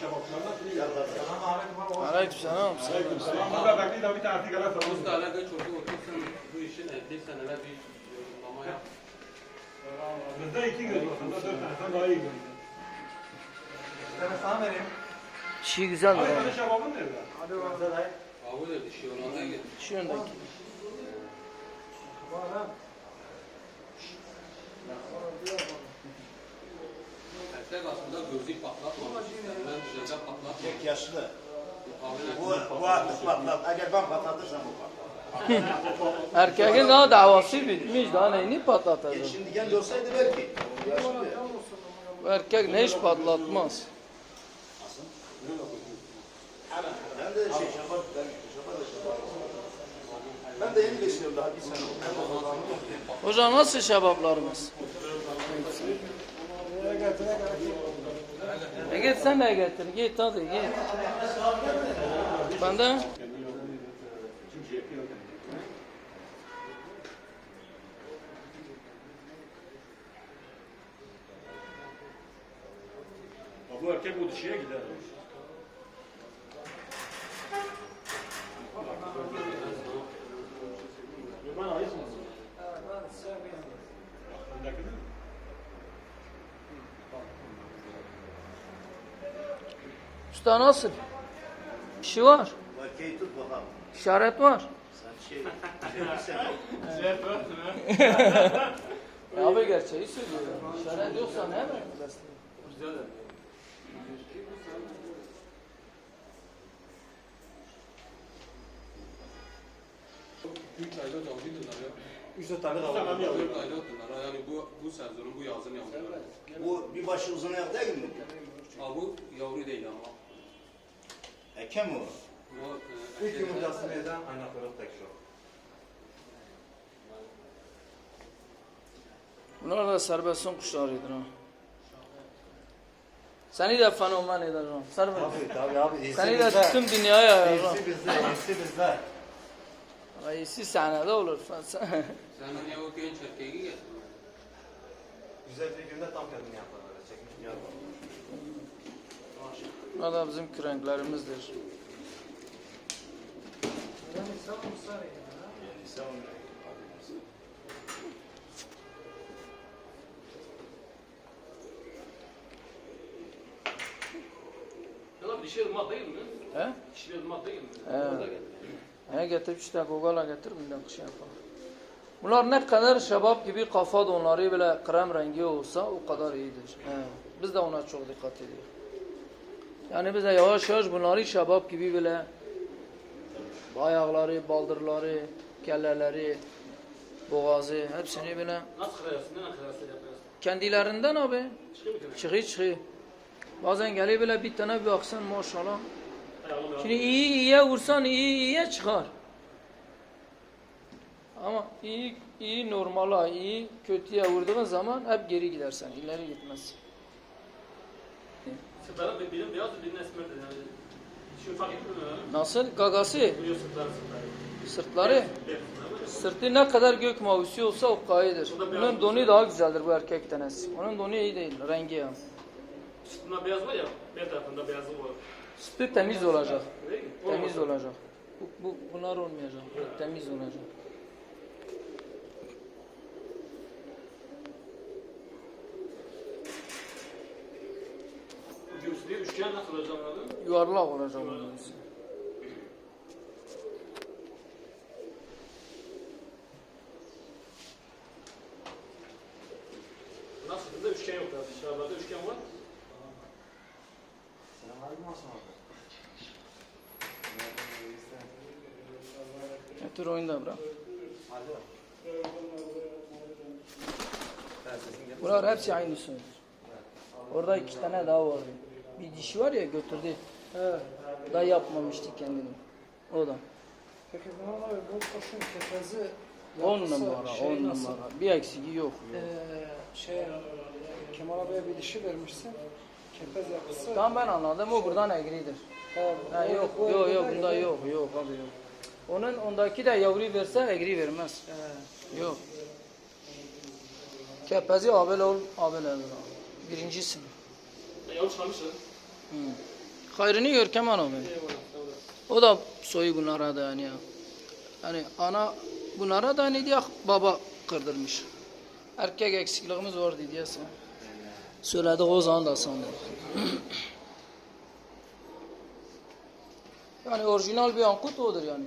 Kebapçılarına şimdi Aleykümselam. Selam. Burada bekleyin de bir tane artık ara sorun. Usta alaka çok otursun bu işin ehli seneler bir yorumlama yap. Bizde iki göz var. Sende dört tane. Sen daha iyi görüyorsun. Şi güzeldir Hayır, abi. senin şebabın nerede? Abi de dişi olanda gel. Şu yöndeki. Erkek aslında gözü patlatmamış. Ben güzelce patlatmamış. Tek yaşlı. Bu, bu artık patlat. Eğer ben patlatırsam bu patlar. Erkeğin daha davası bitmiş. Daha neyini patlatacak? Şimdi genç olsaydı belki. Yaşlı. Bu erkek ne iş patlatmaz. Ben de şey şabat, ben şabat da. Ben de yeni besliyorum daha bir sene oldu. Hocam nasıl şebaplarımız? E git sen de getir. Git hadi git. Ben de Bu erkek bu dişiye gider. Ben ayısınız. Öndeki mi? Usta nasıl? Bir şey var. İşaret var. Şey. Ya abi gerçeği söylüyor. İşaret yoksa ne mi? Üç ayda yavruyordular ya. Üç tane daha var. Dört ayda. Yani bu, bu sezonun bu yazın yavrular. Bu bir başı uzun ayak değil mi? Abi bu yavru değil ama. Eke mi o? Bu e, İlk yumurtasını eden aynakları tek şu. Bunlar da serbestin kuşlarıdır ha. Seni de fenomen eder ha. Serbest. Tabii tabii abi. iyisi Seni de bizde. tüm dünyaya yayar ha. İyisi bizde, iyisi bizde. İyisi senede olur. sen niye o genç erkeği getirdin? Güzel bir günde tam kendini yapar böyle çekmiş bir yer var. Bunlar da bizim kürenklerimizdir. Ya dişi ırmak değil mi? He? Dişi ırmak değil mi? Evet. He getirip işte Google'a getir bundan kış yapalım. Bunlar ne kadar şebap gibi kafa donları bile krem rengi olsa o kadar iyidir. He. Biz de ona çok dikkat ediyoruz. Yani biz de yavaş yavaş bunları şebap gibi bile ayakları, baldırları, kelleleri, boğazı hepsini bile Nasıl kırıyorsun? Ne kırıyorsun yapıyorsun? kendilerinden abi çıkıyor çıkıyor. Bazen geliyor bile bir tane bir baksan maşallah. Şimdi iyi iyiye vursan iyi iyiye çıkar. Ama iyi iyi normala iyi kötüye vurduğun zaman hep geri gidersen ileri gitmez. Sırtların bir- birinin beyaz birinin esmerdir yani. Şimdi fark etmiyor mu? Nasıl gagası sırtları sırtları. sırtları sırtı ne kadar gök mavisi olsa o kayidir. Bunun donu daha güzeldir bu erkek tanesi. Onun donu iyi değil rengi ya. Sırtında beyaz var ya, bir tarafında beyazı var. Sütü temiz olacak. Temiz olacak. Bu, bu bunlar olmayacak. Temiz olacak. Bu göğsü değil, üçgen nasıl olacak abi? Yuvarlak olacak bunun. Nasıl? Bunda üçgen yok abi. Dışarılarda üçgen var. Selamünaleyküm Hasan abi. Getir oyunda geldi. Bunlar hepsi aynı söz. Orada iki tane daha vardı. Bir dişi var ya götürdü. He. Daha yapmamıştı kendini. O da. Peki Burhan abi bu kuşun kefezi On yapısı, numara, şey on nasıl? numara. Bir eksiki yok. Ee, şey Kemal abiye bir dişi vermişsin. Kefez yapısı. Tamam ben anladım. O buradan egridir. He, Ha, yok, yok, yok. o- Bunda yok, yok abi yok. Onun ondaki de yavru verse egri vermez. He. Yok. Kepezi abel ol, abel ol. Birincisi. Ya çıkarmışsın. Hı. Hayrını gör Kemal abi. O da soyu bunlara da yani ya. Yani ana bunlara da hani diye baba kırdırmış. Erkek eksikliğimiz var diye sen. Söyledik o zaman da sandım. yani orijinal bir ankut odur yani.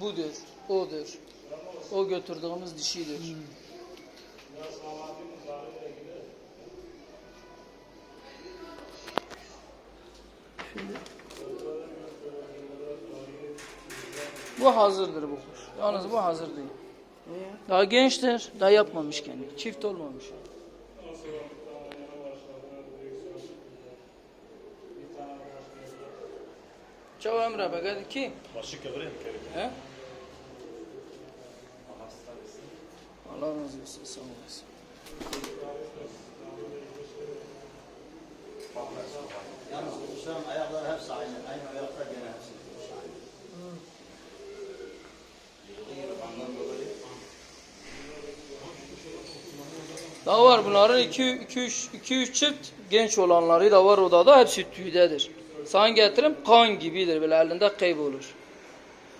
Budur, odur. O götürdüğümüz dişidir. Bu hazırdır bu kuş. Yalnız bu hazır değil. Daha gençtir, daha yapmamış kendi. Çift olmamış. Çav Emre be gel ki. Başı kere. He? Allah razı olsun. Sağ olasın. Yalnız kuşların ayakları hepsi aynı. Aynı ayakta gene hepsi Daha var bunların 2 2 3 2 3 çift genç olanları da var odada hepsi tüydedir. Sana getirip kan gibidir böyle elinde kaybolur.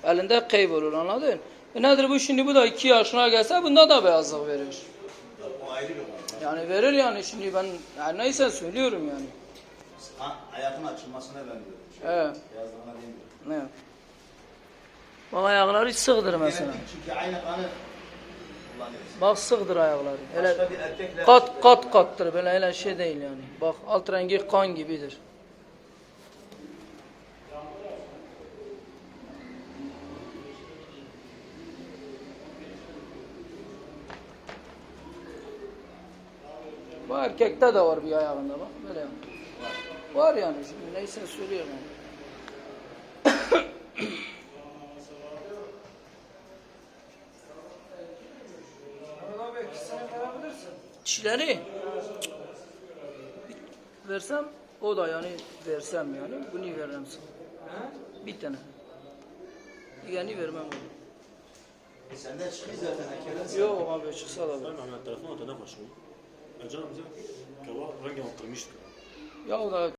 Elinde kaybolur anladın? E nedir bu şimdi bu da 2 yaşına gelse bunda da beyazlık verir. Yani verir yani şimdi ben yani neyse söylüyorum yani. Ayakın açılmasına ben diyorum. Şey, Evet. Beyazlığına demiyorum. Ne? Bak ayakları sığdır mesela. Genetik çünkü aynı kanı. Bak sığdır ayakları. Erkekle... kat kat kattır böyle öyle şey değil yani. Bak alt rengi kan gibidir. Bu erkekte de var bir ayağında bak böyle yani. Var yani şimdi neyse söylüyorum. Çileri versem o da yani versem yani bunu veririm sana. Bir tane. Yani vermem onu. Senden çıkıyor zaten erkekler. Yok abi çıksa da. Ben Mehmet telefon atana başlıyor. Acaba bize kava rengi kırmıştı. Ya o da